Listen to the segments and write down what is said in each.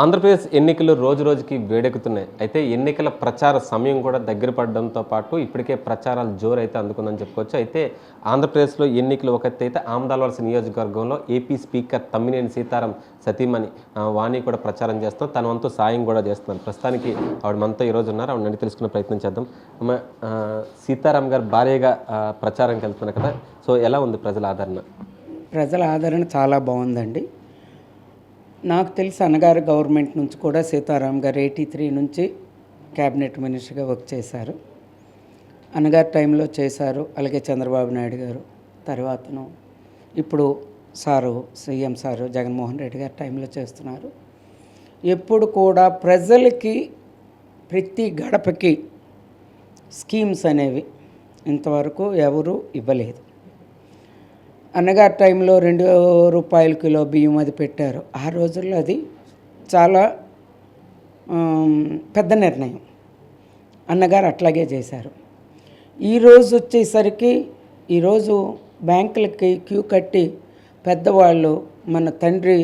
ఆంధ్రప్రదేశ్ ఎన్నికలు రోజు రోజుకి వేడెక్కుతున్నాయి. అయితే ఎన్నికల ప్రచార సమయం కూడా దగ్గర పడడంతో పాటు ఇప్పటికే ప్రచారాలు జోరు అయితే అందుకుందని చెప్పుకోవచ్చు. అయితే ఆంధ్రప్రదేశ్లో ఎన్నికలు ఒకటి అయితే ఆమదాలవలస నియోజకవర్గంలో ఏపీ స్పీకర్ తమ్మినేని సీతారాం సతీమణి వాణి కూడా ప్రచారం చేస్తాం తన వంతు సాయం కూడా చేస్తున్నాను ప్రస్తుతానికి ఆవిడ మనతో ఈరోజు ఉన్నారు. ఆవిడ అడిగి తెలుసుకునే ప్రయత్నం చేద్దాం. సీతారాం గారు భార్యగా ప్రచారంకి వెళ్తున్నారు కదా. సో ఎలా ఉంది ప్రజల ఆదరణ? ప్రజల ఆదరణ చాలా బాగుందండి. నాకు తెలిసి అన్నగారు గవర్నమెంట్ నుంచి కూడా సీతారాం గారు ఎయిటీ త్రీ నుంచి క్యాబినెట్ మినిస్టర్గా వర్క్ చేశారు. అన్నగారు టైంలో చేశారు అలాగే చంద్రబాబు నాయుడు గారు తర్వాతను ఇప్పుడు sir CM sir Jaganmohan Reddy garu టైంలో చేస్తున్నారు. ఎప్పుడు కూడా ప్రజలకి ప్రతి గడపకి స్కీమ్స్ అనేవి ఇంతవరకు ఎవరు ఇవ్వలేదు. అన్నగారి టైంలో రెండు రూపాయల కిలో బియ్యం అది పెట్టారు. ఆ రోజుల్లో అది చాలా పెద్ద నిర్ణయం. అన్నగారు అట్లాగే చేశారు. ఈరోజు వచ్చేసరికి ఈరోజు బ్యాంకులకి క్యూ కట్టి పెద్దవాళ్ళు మన తండ్రి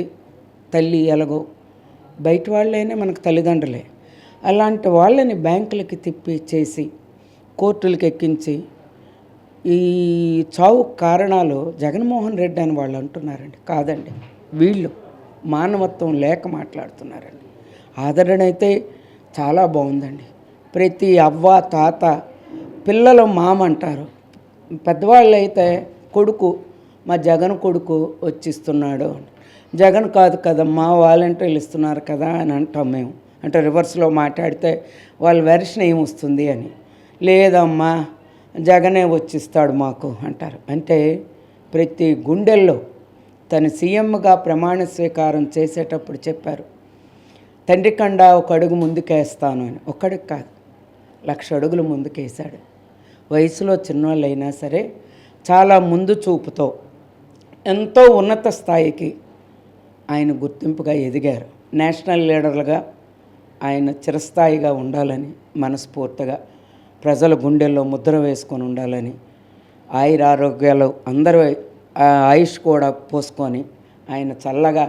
తల్లి ఎలాగో బయట వాళ్ళైనా మనకు తల్లిదండ్రులే. అలాంటి వాళ్ళని బ్యాంకులకి తిప్పి చేసి కోర్టులకు ఎక్కించి ఈ చావు కారణాలు జగన్మోహన్ రెడ్డి అని వాళ్ళు అంటున్నారండి. కాదండి. వీళ్ళు మానవత్వం లేక మాట్లాడుతున్నారండి. ఆదరణ అయితే చాలా బాగుందండి. ప్రతి అవ్వ తాత పిల్లలు మామ అంటారు. పెద్దవాళ్ళు అయితే కొడుకు మా జగన్ కొడుకు వచ్చిస్తున్నాడు. జగన్ కాదు కదమ్మా వాలంటీర్లు ఇస్తున్నారు కదా అని అంటాం మేము. అంటే రివర్స్లో మాట్లాడితే వాళ్ళ వెర్షన్ ఏమొస్తుంది అని. లేదమ్మా జగనే వచ్చిస్తాడు మాకు అంటారు. అంటే ప్రతి గుండెల్లో తను సీఎంగా ప్రమాణ స్వీకారం చేసేటప్పుడు చెప్పారు. తండ్రి కండా ఒక అడుగు ముందుకేస్తాను అని. ఒక్కడికి కాదు లక్ష అడుగులు ముందుకేశాడు. వయసులో చిన్నవాళ్ళైనా సరే చాలా ముందు చూపుతో ఎంతో ఉన్నత స్థాయికి ఆయన గుర్తింపుగా ఎదిగారు. నేషనల్ లీడర్లుగా ఆయన చిరస్థాయిగా ఉండాలని మనస్ఫూర్తిగా ప్రజల గుండెల్లో ముద్ర వేసుకొని ఉండాలని ఆయుర ఆరోగ్యాలు అందరూ ఆయుష్ కూడా పోసుకొని ఆయన చల్లగా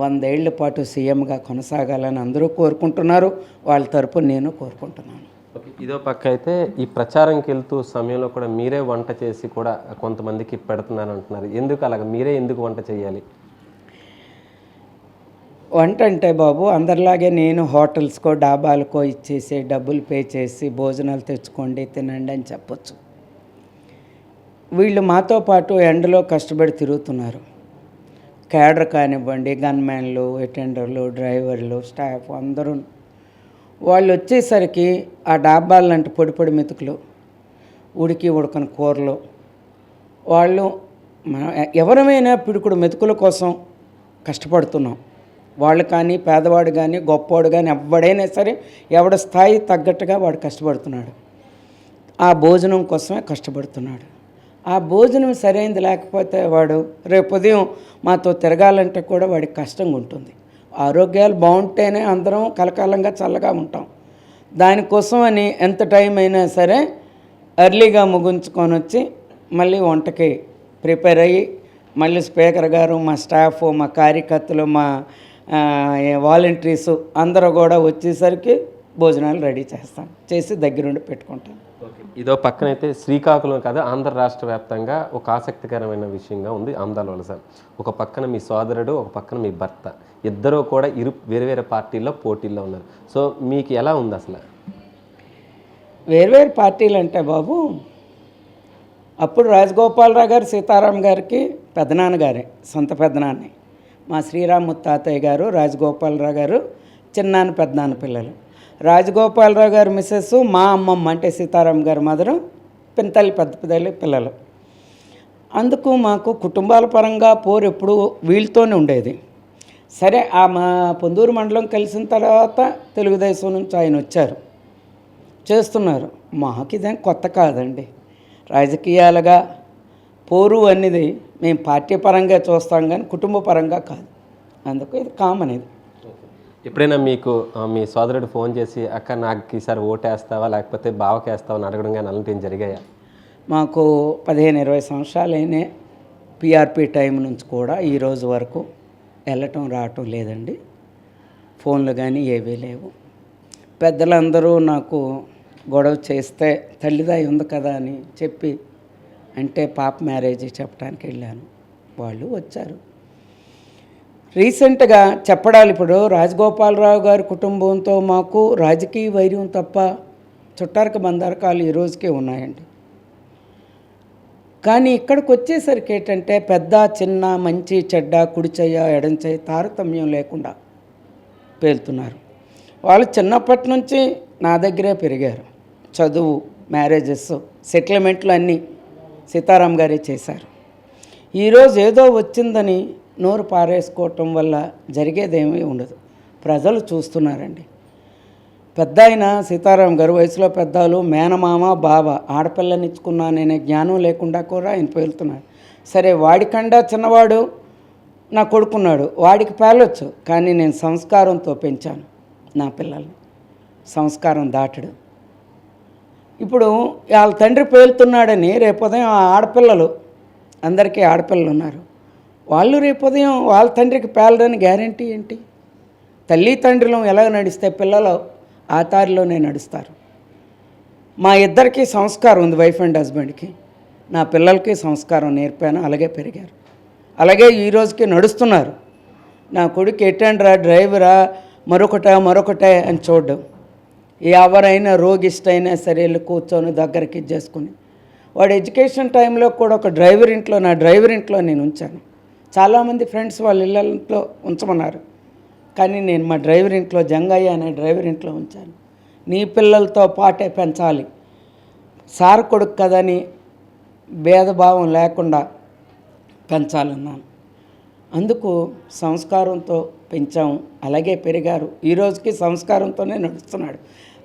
వందేళ్ళ పాటు సీఎంగా కొనసాగాలని అందరూ కోరుకుంటున్నారు. వాళ్ళ తరపు నేను కోరుకుంటున్నాను. ఇదో పక్క అయితే ఈ ప్రచారంకి వెళ్తూ సమయంలో కూడా మీరే వంట చేసి కూడా కొంతమందికి పెడుతున్నారు అంటున్నారు ఎందుకు అలాగ? మీరే ఎందుకు వంట చేయాలి? వంట అంటే బాబు అందరిలాగే నేను హోటల్స్కో డాబాలకో ఇచ్చేసి డబ్బులు పే చేసి భోజనాలు తెచ్చుకోండి తినండి అని చెప్పొచ్చు. వీళ్ళు మాతో పాటు ఎండలో కష్టపడి తిరుగుతున్నారు. క్యాడర్ కానివ్వండి గన్మ్యాన్లు అటెండర్లు డ్రైవర్లు స్టాఫ్ అందరూ. వాళ్ళు వచ్చేసరికి ఆ డాబాలు లాంటి పొడి పొడి మెతుకులు ఉడికి ఉడకని కూరలు. వాళ్ళు ఎవరమైనా పిడుకుడు మెతుకుల కోసం కష్టపడుతున్నాం. వాళ్ళు కానీ పేదవాడు కానీ గొప్పవాడు కానీ ఎవడైనా సరే ఎవడ స్థాయి తగ్గట్టుగా వాడు కష్టపడుతున్నాడు. ఆ భోజనం కోసమే కష్టపడుతున్నాడు. ఆ భోజనం సరైనది లేకపోతే వాడు రేపు ఉదయం మాతో తిరగాలంటే కూడా వాడికి కష్టంగా ఉంటుంది. ఆరోగ్యాలు బాగుంటేనే అందరం కలకాలంగా చల్లగా ఉంటాం. దానికోసం అని ఎంత టైం అయినా సరే ఎర్లీగా ముగించుకొని వచ్చి మళ్ళీ వంటకి ప్రిపేర్ అయ్యి మళ్ళీ స్పీకర్ గారు మా స్టాఫ్ మా కార్యకర్తలు మా వాలంటీర్స్ అందరూ కూడా వచ్చేసరికి భోజనాలు రెడీ చేస్తాం. చేసి దగ్గరుండి పెట్టుకుంటాం. ఓకే. ఇదో పక్కనైతే శ్రీకాకుళం కాదు ఆంధ్ర రాష్ట్ర వ్యాప్తంగా ఒక ఆసక్తికరమైన విషయంగా ఉంది ఆమ్దాల వలస ఒక పక్కన మీ సోదరుడు ఒక పక్కన మీ భర్త. ఇద్దరూ కూడా ఇరు వేరే వేరే పార్టీల్లో పోటీల్లో ఉన్నారు. సో మీకు ఎలా ఉంది అసలు? వేర్వేరు పార్టీలు అంటే బాబు అప్పుడు రాజగోపాలరావు గారు సీతారాం గారికి పెదనాన్నగారే సొంత పెదనాన్నే. మా శ్రీరాము తాతయ్య గారు రాజగోపాలరావు గారు చిన్నాన్న పెద్దనాన్న పిల్లలు. రాజగోపాలరావు గారు మిస్సెస్ మా అమ్మమ్మ అంటే సీతారాం గారు మదరు పింతల్లి పెద్ద పెద్దలి పిల్లలు. అందుకు మాకు కుటుంబాల పరంగా పోరు ఎప్పుడు వీళ్ళతోనే ఉండేది. సరే ఆ మా పొందూరు మండలం కలిసిన తర్వాత తెలుగుదేశం నుంచి ఆయన వచ్చారు. చేస్తున్నారు. మాకు ఇదేం కొత్త కాదండి. రాజకీయాలుగా పోరు అనేది మేము పార్టీ పరంగా చూస్తాం కానీ కుటుంబ పరంగా కాదు. అందుకు ఇది కామన్ ఇది. ఎప్పుడైనా మీకు మీ సోదరుడు ఫోన్ చేసి అక్క నాకు ఈసారి ఓటేస్తావా? లేకపోతే బావకి వేస్తావా అని అడగడం కానీ అలాంటివి జరిగాయా? మాకు పదిహేను ఇరవై సంవత్సరాలైనే పిఆర్పి టైం నుంచి కూడా ఈ రోజు వరకు వెళ్ళటం రావటం లేదండి. ఫోన్లు కానీ ఏవీ లేవు. పెద్దలందరూ నాకు గొడవ చేస్తే తల్లిదాయి ఉంది కదా అని చెప్పి అంటే పాప మ్యారేజ్ చెప్పడానికి వెళ్ళాను. వాళ్ళు వచ్చారు. రీసెంట్గా చెప్పడాలి ఇప్పుడు రాజగోపాలరావు గారి కుటుంబంతో మాకు రాజకీయ వైర్యం తప్ప చుట్టారక బందారకాలు ఈ రోజుకే ఉన్నాయండి. కానీ ఇక్కడికి వచ్చేసరికి ఏంటంటే పెద్ద చిన్న మంచి చెడ్డ కుడిచెయ్య ఎడంచెయ్య తారతమ్యం లేకుండా పేలుతున్నారు. వాళ్ళు చిన్నప్పటి నుంచి నా దగ్గరే పెరిగారు. చదువు మ్యారేజెస్ సెటిల్మెంట్లు అన్నీ సీతారాం గారే చేశారు. ఈరోజు ఏదో వచ్చిందని నోరు పారేసుకోవటం వల్ల జరిగేదేమీ ఉండదు. ప్రజలు చూస్తున్నారండి. పెద్ద ఆయన సీతారాం గారు వయసులో పెద్దలు మేనమామ బావ ఆడపిల్లనిచ్చుకున్నాననే జ్ఞానం లేకుండా కూడా ఆయన పేలుతున్నాడు సరే వాడికండా చిన్నవాడు నా కొడుకున్నాడు. వాడికి పేలొచ్చు కానీ నేను సంస్కారంతో పెంచాను నా పిల్లల్ని. సంస్కారం దాటడు. ఇప్పుడు వాళ్ళ తండ్రి పేలుతున్నాడని రేపు ఉదయం ఆ ఆడపిల్లలు అందరికీ ఆడపిల్లలు ఉన్నారు. వాళ్ళు రేపు ఉదయం వాళ్ళ తండ్రికి పేలడని గ్యారంటీ ఏంటి? తల్లి తండ్రులు ఎలా నడిస్తే పిల్లలు ఆ దారిలోనే నడుస్తారు. మా ఇద్దరికీ సంస్కారం ఉంది వైఫ్ అండ్ హస్బెండ్కి. నా పిల్లలకి సంస్కారం నేర్పాను అలాగే పెరిగారు. అలాగే ఈ రోజుకి నడుస్తున్నారు. నా కొడుకు ఎటండ్రా డ్రైవరా మరొకట మరొకటే అని చూడడం. ఎవరైనా రోగిష్టైనా సరే వెళ్ళి కూర్చొని దగ్గరికి ఇచ్చేసుకుని వాడు ఎడ్యుకేషన్ టైంలో కూడా ఒక డ్రైవర్ ఇంట్లో నా డ్రైవర్ ఇంట్లో నేను ఉంచాను. చాలామంది ఫ్రెండ్స్ వాళ్ళ ఇళ్ళలో ఉంచమన్నారు. కానీ నేను మా డ్రైవర్ ఇంట్లో జంగయ్య అనే డ్రైవర్ ఇంట్లో ఉంచాను. నీ పిల్లలతో పాటే పెంచాలి. సార్ కొడుకు కదని భేదభావం లేకుండా పెంచాలన్నాను. అందుకు సంస్కారంతో పెంచాము అలాగే పెరిగారు. ఈ రోజుకి సంస్కారంతోనే నడుస్తున్నాడు.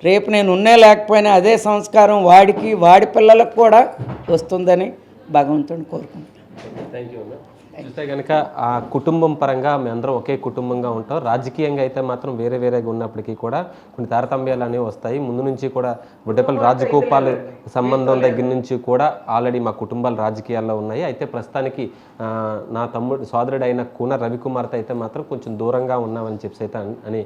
రేపు నేను ఉన్నే లేకపోయినా అదే సంస్కారం వాడికి వాడి పిల్లలకు కూడా వస్తుందని భగవంతుని కోరుకుంటున్నాను. చూస్తే కనుక ఆ కుటుంబం పరంగా మేమందరం ఒకే కుటుంబంగా ఉంటాం. రాజకీయంగా అయితే మాత్రం వేరే వేరేగా ఉన్నప్పటికీ కూడా కొన్ని తారతమ్యాలు అనేవి వస్తాయి. ముందు నుంచి కూడా బుడ్డపల్లి రాజగోపాల్ సంబంధం దగ్గర నుంచి కూడా ఆల్రెడీ మా కుటుంబాలు రాజకీయాల్లో ఉన్నాయి. అయితే ప్రస్తుతానికి నా తమ్ముడు సోదరుడు అయిన కూన రవికుమార్తో అయితే మాత్రం కొంచెం దూరంగా ఉన్నామని చెప్పి అయితే అన్-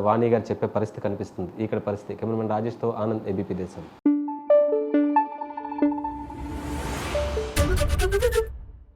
వాణి గారు చెప్పే పరిస్థితి కనిపిస్తుంది. ఇక్కడ పరిస్థితి. కెమెరామెన్ రాజేష్తో ఆనంద్ ఏబీపీ దేశం.